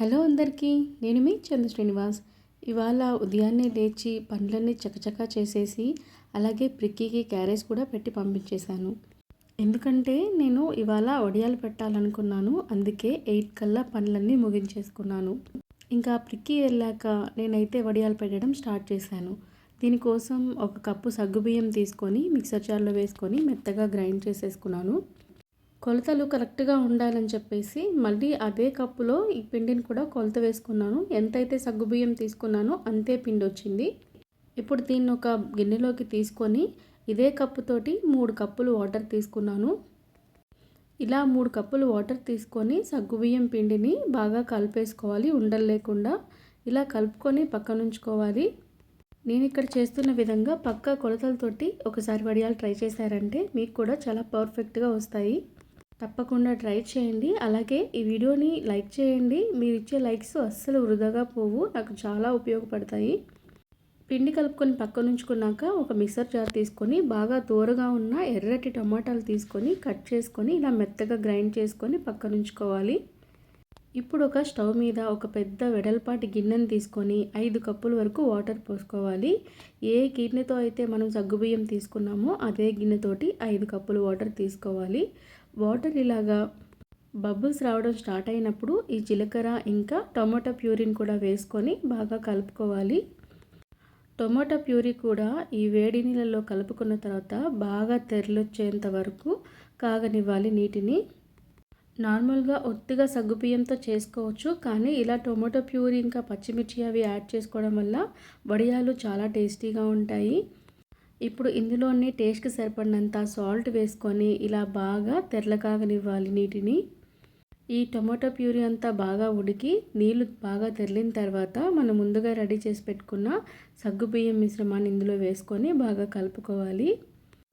Hello అందరికీ నేను మీ చంద్ర శ్రీనివాస్. ఇవాళ ఉదయాన్నే లేచి పనులన్నీ చకచకా చేసేసి అలాగే ప్రిక్కీకి క్యారేజ్ కూడా పెట్టి పంపించేశాను. ఎందుకంటే నేను ఇవాళ వడియాలు పెట్టాలనుకున్నాను అందుకే ఎయిట్ కల్లా పనులన్నీ ముగించేసుకున్నాను. ఇంకా ప్రిక్కీ వెళ్ళాక నేనైతే వడియాలు పెట్టడం స్టార్ట్ చేశాను. దీనికోసం ఒక కప్పు సగ్గుబియ్యం తీసుకొని మిక్సర్ జార్లో వేసుకొని మెత్తగా గ్రైండ్ చేసేసుకున్నాను. కొలతలు కరెక్ట్గా ఉండాలని చెప్పేసి మళ్ళీ అదే కప్పులో ఈ పిండిని కూడా కొలత వేసుకున్నాను. ఎంతైతే సగ్గుబియ్యం తీసుకున్నానో అంతే పిండి వచ్చింది. ఇప్పుడు దీన్ని ఒక గిన్నెలోకి తీసుకొని ఇదే కప్పుతోటి మూడు కప్పులు వాటర్ తీసుకున్నాను. ఇలా మూడు కప్పులు వాటర్ తీసుకొని సగ్గుబియ్యం పిండిని బాగా కలిపేసుకోవాలి ఉండలు లేకుండా. ఇలా కలుపుకొని పక్కనుంచుకోవాలి నేను ఇక్కడ చేస్తున్న విధంగా పక్క కొలతలతోటి ఒకసారి వడియాలు ట్రై చేశారంటే మీకు కూడా చాలా పర్ఫెక్ట్గా వస్తాయి. తప్పకుండా ట్రై చేయండి. అలాగే ఈ వీడియోని లైక్ చేయండి. మీరు ఇచ్చే లైక్స్ అస్సలు వృధాగా పోవు. నాకు చాలా ఉపయోగపడతాయి. పిండి కలుపుకొని పక్కన ఉంచుకున్నాక ఒక మిక్సర్ జార్ తీసుకొని బాగా దూరగా ఉన్న ఎర్రటి టమాటాలు తీసుకొని కట్ చేసుకొని ఇలా మెత్తగా గ్రైండ్ చేసుకొని పక్కన ఉంచుకోవాలి. ఇప్పుడు ఒక స్టవ్ మీద ఒక పెద్ద వెడల్పాటి గిన్నెను తీసుకొని ఐదు కప్పుల వరకు వాటర్ పోసుకోవాలి. ఏ గిన్నెతో అయితే మనం సగ్గుబియ్యం తీసుకున్నామో అదే గిన్నెతోటి ఐదు కప్పులు వాటర్ తీసుకోవాలి. వాటర్ ఇలాగా బబుల్స్ రావడం స్టార్ట్ అయినప్పుడు ఈ జీలకర్ర ఇంకా టొమాటో ప్యూరిని కూడా వేసుకొని బాగా కలుపుకోవాలి. టొమాటో ప్యూరీ కూడా ఈ వేడి నీళ్ళలో కలుపుకున్న తర్వాత బాగా తెరలొచ్చేంత వరకు కాగనివ్వాలి నీటిని. నార్మల్గా ఒత్తిగా సగ్గుబియ్యంతో చేసుకోవచ్చు. కానీ ఇలా టొమాటో ప్యూరీ ఇంకా పచ్చిమిర్చి అవి యాడ్ చేసుకోవడం వల్ల వడియాలు చాలా టేస్టీగా ఉంటాయి. ఇప్పుడు ఇందులోనే టేస్ట్కి సరిపడినంత సాల్ట్ వేసుకొని ఇలా బాగా తెరలకాగనివ్వాలి నీటిని. ఈ టొమాటో ప్యూరీ అంతా బాగా ఉడికి నీళ్ళు బాగా తెరిలిన తర్వాత మనం ముందుగా రెడీ చేసి పెట్టుకున్న సగ్గుబియ్యం మిశ్రమాన్ని ఇందులో వేసుకొని బాగా కలుపుకోవాలి.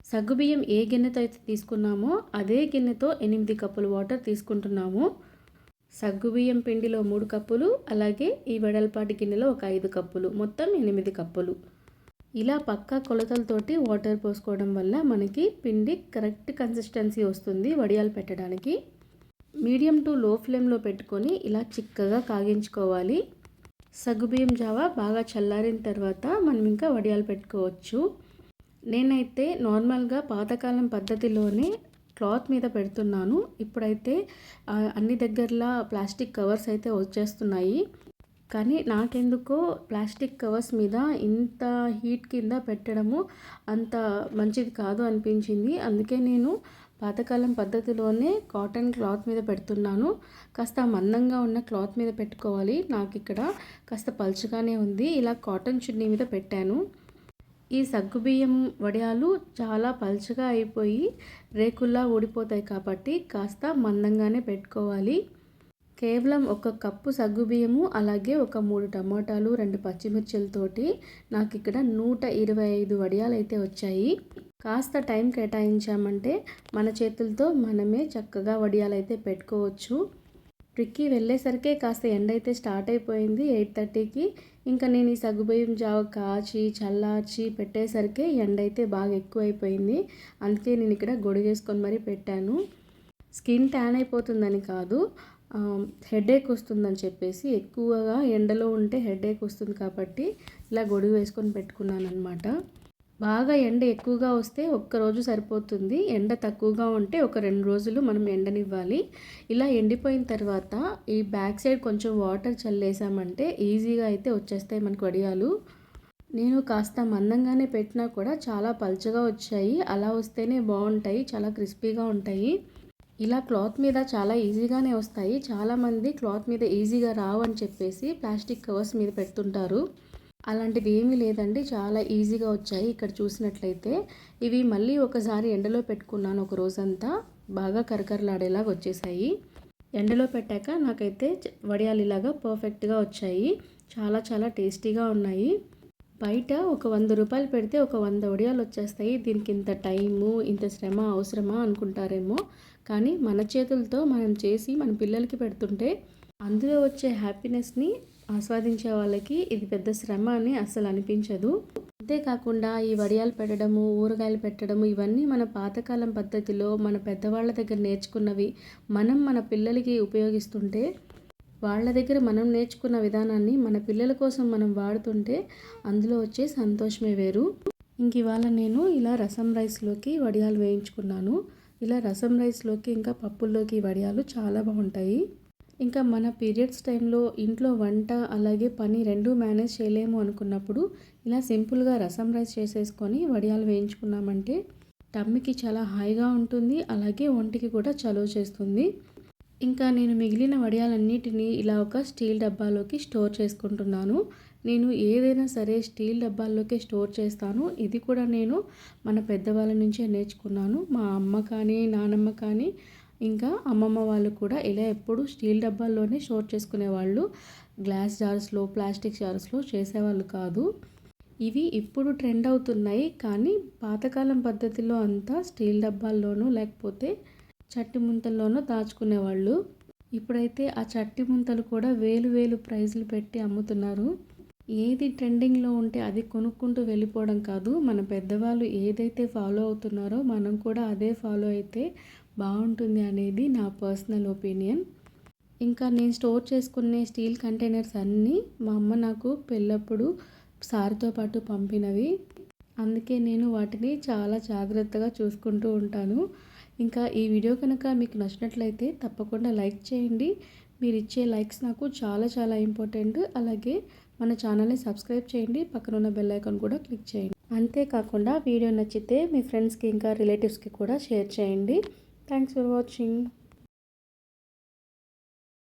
సగ్గుబియ్యం ఏ గిన్నెతో అయితే తీసుకున్నామో అదే గిన్నెతో ఎనిమిది కప్పులు వాటర్ తీసుకుంటున్నాము. సగ్గుబియ్యం పిండిలో మూడు కప్పులు అలాగే ఈ వెడల్పాటి గిన్నెలో ఒక ఐదు కప్పులు మొత్తం ఎనిమిది కప్పులు. ఇలా పక్కా కొలతలతోటి వాటర్ పోసుకోవడం వల్ల మనకి పిండి కరెక్ట్ కన్సిస్టెన్సీ వస్తుంది వడియాలు పెట్టడానికి. మీడియం టు లో ఫ్లేమ్లో పెట్టుకొని ఇలా చిక్కగా కాగించుకోవాలి. సగ్గుబియ్యం జావా బాగా చల్లారిన తర్వాత మనం ఇంకా వడియాలు పెట్టుకోవచ్చు. నేనైతే నార్మల్గా పాతకాలం పద్ధతిలోనే క్లాత్ మీద పెడుతున్నాను. ఇప్పుడైతే అన్ని దగ్గరలా ప్లాస్టిక్ కవర్స్ అయితే వచ్చేస్తున్నాయి. కానీ నాకెందుకో ప్లాస్టిక్ కవర్స్ మీద ఇంత హీట్ కింద పెట్టడము అంత మంచిది కాదు అనిపించింది. అందుకే నేను పాతకాలం పద్ధతిలోనే కాటన్ క్లాత్ మీద పెడుతున్నాను. కాస్త మందంగా ఉన్న క్లాత్ మీద పెట్టుకోవాలి. నాకు ఇక్కడ కాస్త పలుచగానే ఉంది. ఇలా కాటన్ చున్నీ మీద పెట్టాను. ఈ సగ్గుబియ్యం వడియాలు చాలా పలుచగా అయిపోయి రేకుల్లా ఊడిపోతాయి కాబట్టి కాస్త మందంగానే పెట్టుకోవాలి. కేవలం ఒక కప్పు సగ్గుబియ్యము అలాగే ఒక మూడు టమాటాలు రెండు పచ్చిమిర్చిలతోటి నాకు ఇక్కడ నూట ఇరవై ఐదు వడియాలు అయితే వచ్చాయి. కాస్త టైం కేటాయించామంటే మన చేతులతో మనమే చక్కగా వడియాలు అయితే పెట్టుకోవచ్చు. ట్రిక్కి వెళ్ళేసరికే కాస్త ఎండ అయితే స్టార్ట్ అయిపోయింది. ఎయిట్ థర్టీకి ఇంకా నేను ఈ సగ్గుబియ్యం జావ కాచి చల్లార్చి పెట్టేసరికి ఎండ అయితే బాగా ఎక్కువైపోయింది. అందుకే నేను ఇక్కడ గొడుగేసుకొని మరీ పెట్టాను. స్కిన్ ట్యాన్ అయిపోతుందని కాదు హెడేక్ వస్తుందని చెప్పేసి ఎక్కువగా ఎండలో ఉంటే హెడేక్ వస్తుంది కాబట్టి ఇలా గొడుగు వేసుకొని పెట్టుకున్నాను అనమాట బాగా ఎండ ఎక్కువగా వస్తే ఒక్కరోజు సరిపోతుంది. ఎండ తక్కువగా ఉంటే ఒక రెండు రోజులు మనం ఎండనివ్వాలి. ఇలా ఎండిపోయిన తర్వాత ఈ బ్యాక్ సైడ్ కొంచెం వాటర్ చల్లేసామంటే ఈజీగా అయితే వచ్చేస్తాయి మనకు వడియాలు. నేను కాస్త మందంగానే పెట్టినా కూడా చాలా పల్చగా వచ్చాయి. అలా వస్తేనే బాగుంటాయి చాలా క్రిస్పీగా ఉంటాయి. ఇలా క్లాత్ మీద చాలా ఈజీగానే వస్తాయి. చాలామంది క్లాత్ మీద ఈజీగా రావు అని చెప్పేసి ప్లాస్టిక్ కవర్స్ మీద పెడుతుంటారు. అలాంటిది ఏమీ లేదండి. చాలా ఈజీగా వచ్చాయి ఇక్కడ చూసినట్లయితే. ఇవి మళ్ళీ ఒకసారి ఎండలో పెట్టుకున్నాను ఒక రోజంతా. బాగా కరకరలాడేలాగా వచ్చేసాయి. ఎండలో పెట్టాక నాకైతే వడియాలు ఇలాగా పర్ఫెక్ట్గా వచ్చాయి. చాలా చాలా టేస్టీగా ఉన్నాయి. బయట ఒక వంద రూపాయలు పెడితే ఒక వంద వడియాలు వచ్చేస్తాయి. దీనికి ఇంత టైము ఇంత శ్రమ అవసరమా అనుకుంటారేమో. కానీ మన చేతులతో మనం చేసి మన పిల్లలకి పెడుతుంటే అందులో వచ్చే హ్యాపీనెస్ని ఆస్వాదించే వాళ్ళకి ఇది పెద్ద శ్రమ అని అసలు అనిపించదు. అంతేకాకుండా ఈ వడియాలు పెట్టడము ఊరగాయలు పెట్టడము ఇవన్నీ మన పాతకాలం పద్ధతిలో మన పెద్దవాళ్ళ దగ్గర నేర్చుకున్నవి మనం మన పిల్లలకి ఉపయోగిస్తుంటే వాళ్ళ దగ్గర మనం నేర్చుకున్న విధానాన్ని మన పిల్లల కోసం మనం వాడుతుంటే అందులో వచ్చే సంతోషమే వేరు. ఇంక ఇవాళ నేను ఇలా రసం రైస్లోకి వడియాలు వేయించుకున్నాను. ఇలా రసం రైస్లోకి ఇంకా పప్పుల్లోకి వడియాలు చాలా బాగుంటాయి. ఇంకా మన పీరియడ్స్ టైంలో ఇంట్లో వంట అలాగే పని రెండు మేనేజ్ చేయలేము అనుకున్నప్పుడు ఇలా సింపుల్గా రసం రైస్ చేసేసుకొని వడియాలు వేయించుకున్నామంటే టమ్మికి చాలా హాయిగా ఉంటుంది అలాగే ఒంటికి కూడా చలువ చేస్తుంది. ఇంకా నేను మిగిలిన వడియాలన్నిటినీ ఇలా ఒక స్టీల్ డబ్బాలోకి స్టోర్ చేసుకుంటున్నాను. నేను ఏదైనా సరే స్టీల్ డబ్బాల్లోకి స్టోర్ చేస్తాను. ఇది కూడా నేను మన పెద్దవాళ్ళ నుంచే నేర్చుకున్నాను. మా అమ్మ కానీ నానమ్మ కానీ ఇంకా అమ్మమ్మ వాళ్ళు కూడా ఇలా ఎప్పుడు స్టీల్ డబ్బాల్లోనే స్టోర్ చేసుకునేవాళ్ళు గ్లాస్ జార్స్లో ప్లాస్టిక్ జార్స్లో చేసేవాళ్ళు కాదు. ఇవి ఇప్పుడు ట్రెండ్ అవుతున్నాయి. కానీ పాతకాలం పద్ధతిలో అంతా స్టీల్ డబ్బాల్లోనూ లేకపోతే చట్టి ముంతల్లోనూ దాచుకునేవాళ్ళు ఇప్పుడైతే ఆ చట్టి ముంతలు కూడా వేలు వేలు ప్రైజులు పెట్టి అమ్ముతున్నారు. ఏది ట్రెండింగ్లో ఉంటే అది కొనుక్కుంటూ వెళ్ళిపోవడం కాదు. మన పెద్దవాళ్ళు ఏదైతే ఫాలో అవుతున్నారో మనం కూడా అదే ఫాలో అయితే బాగుంటుంది అనేది నా పర్సనల్ ఒపీనియన్. ఇంకా నేను స్టోర్ చేసుకునే స్టీల్ కంటైనర్స్ అన్నీ మా అమ్మ నాకు పెళ్ళప్పుడు సార్తో పాటు పంపినవి. అందుకే నేను వాటిని చాలా జాగ్రత్తగా చూసుకుంటూ ఉంటాను. ఇంకా ఈ వీడియో కనుక మీకు నచ్చినట్లయితే తప్పకుండా లైక్ చేయండి. మీరు ఇచ్చే లైక్స్ నాకు చాలా చాలా ఇంపార్టెంట్. అలాగే మన ఛానల్ని సబ్స్క్రైబ్ చేయండి. పక్కన ఉన్న బెల్ ఐకాన్ కూడా క్లిక్ చేయండి. అంతేకాకుండా వీడియో నచ్చితే మీ ఫ్రెండ్స్కి ఇంకా రిలేటివ్స్కి కూడా షేర్ చేయండి. Thanks for watching.